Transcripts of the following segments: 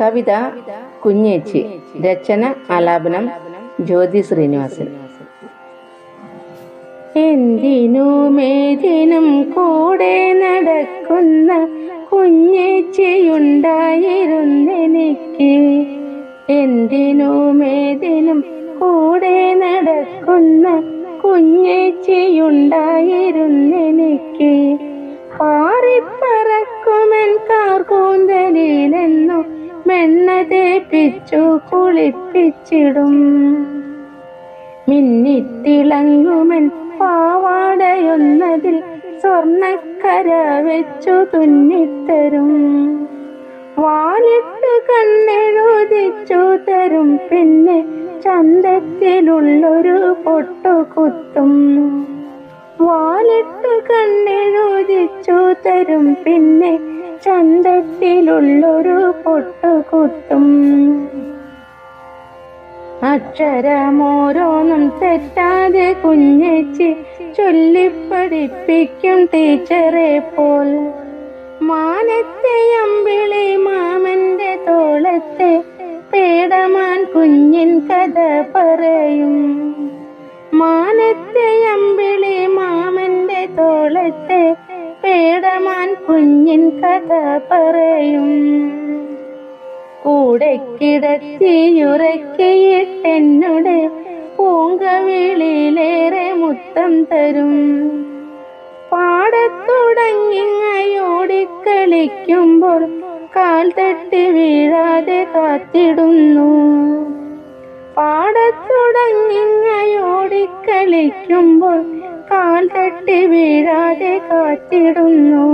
കവിത കുഞ്ഞേച്ചി രചന ആലാപനം ജ്യോതി ശ്രീനിവാസൻ. എന്തിനുമേതിനും കൂടെ നടക്കുന്ന കുഞ്ഞേച്ചിയുണ്ടായിരുന്നെനിക്ക്? എന്തിനുമേതിനും കൂടെ നടക്കുന്ന കുഞ്ഞേച്ചിയുണ്ടായിരുന്നെനിക്ക്? പാറിപ്പറക്കുമൻ കാർകൂന്തലിലെന്നു മെണ്ണ തേപ്പിച്ചു കുളിപ്പിച്ചിടും. മിന്നിത്തിളങ്ങുമൻ പാവാടയൊന്നതിൽ സ്വർണക്കര വെച്ചു തുന്നിത്തരും. വാലിട്ട് കണ്ണെഴുതിച്ചു തരും പിന്നെ ചന്തത്തിലുള്ളൊരു പൊട്ടുകുത്തും വാലിട്ട് കണ്ണെഴുതിച്ചു തരും പിന്നെ ചന്തത്തിലുള്ളൊരു പൊട്ടുകുത്തും. അക്ഷരമോരോന്നും തെറ്റാതെ കുഞ്ഞേച്ചി ചൊല്ലിപ്പഠിപ്പിക്കും ടീച്ചറെ പോൽ. മാനത്തെ അമ്പിളി മാമന്റെ തോളത്തെ പേടമാൻ കുഞ്ഞിൻ കഥ പറയും. മാനത്തെ അമ്പിളി മാമന്റെ തോളത്തെ പേടമാൻ കുഞ്ഞിൻ കഥ പറയും. കൂടെ കിടത്തിയുറക്കിയിട്ടെന്നുടെ പൂങ്കവിളിയിലേറെ മുത്തം തരും. പാടത്തുടങ്ങിങ്ങയോടിക്കളിക്കുമ്പോൾ കാൽ തട്ടി വീഴാതെ കാത്തിടുന്നു. പാടത്തുടങ്ങിങ്ങയോടിക്കളിക്കുമ്പോൾ കാൽ തട്ടി വീഴാതെ കാത്തിടുന്നു.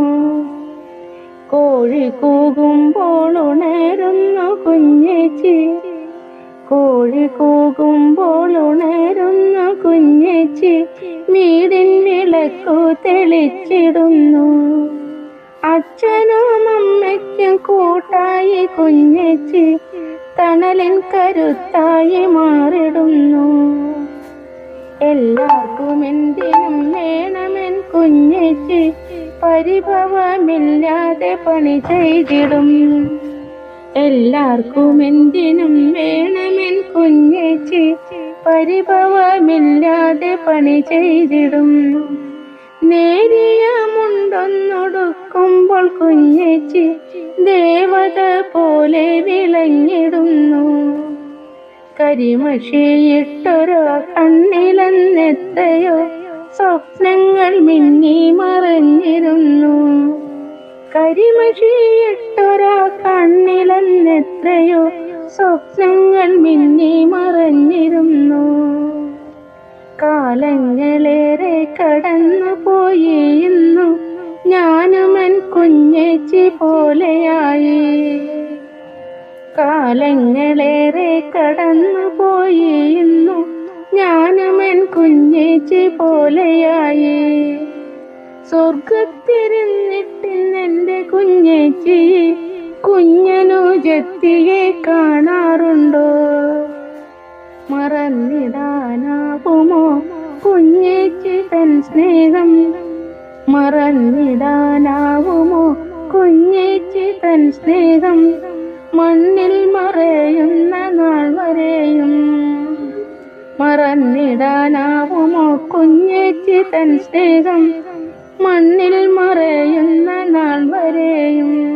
കോഴി കൂകുമ്പോൾ ഉണരുന്നു കുഞ്ഞേച്ചി. കോഴി കൂകുമ്പോൾ ഉണരുന്നു കുഞ്ഞേച്ചി. വീടിൻ വിളക്കു തെളിച്ചിടുന്നു. അച്ഛനും അമ്മയ്ക്കും കൂട്ടായി കുഞ്ഞേച്ചി. തണലിൻ കരുത്തായി മാറിടുന്നു. എല്ലാവർക്കും എന്തിനും വേണമെൻ കുഞ്ഞേച്ചി പരിഭവമില്ലാതെ പണി ചെയ്തിടും. എല്ലാവർക്കും എന്തിനും വേണമെൻ കുഞ്ഞേച്ചി പരിഭവമില്ലാതെ പണി ചെയ്തിടും. നേരിയ മുണ്ടൊന്നൊടുക്കുമ്പോൾ കുഞ്ഞേച്ചി ദേവത പോലെ വിളങ്ങിടുന്നു. കരിമഷിയിട്ടൊരു കണ്ണിലെന്നെത്തയോ? സ്വപ്നങ്ങൾ മിന്നി മറഞ്ഞിരുന്നു. കരിമഷിയിട്ടൊരാ കണ്ണിലെന്നെത്രയോ സ്വപ്നങ്ങൾ മിന്നി മറഞ്ഞിരുന്നു. കാലങ്ങളേറെ കടന്നു പോയി ഇന്നു. ഞാനുമൻ കുഞ്ഞേച്ചി പോലെയായി. കാലങ്ങളേറെ കടന്നു പോയിരുന്നു ഇന്നു ഞാനുമൻ കുഞ്ഞേച്ചി പോലെയായി. സ്വർഗത്തിരുന്നിട്ടിന്നെന്റെ കുഞ്ഞേച്ചി കുഞ്ഞനുജത്തിയെ കാണാറുണ്ടോ? മറന്നിടാനാവുമോ കുഞ്ഞേച്ചി തൻ സ്നേഹം? മറന്നിടാനാവുമോ കുഞ്ഞേച്ചി തൻ സ്നേഹം? മണ്ണിൽ മറയുന്ന നാൾ വരെയും മറന്നിടാനാവുമോ കുഞ്ഞേച്ചി തൻ സ്നേഹം? മണ്ണിൽ മറയുന്ന നാൾ വരെയും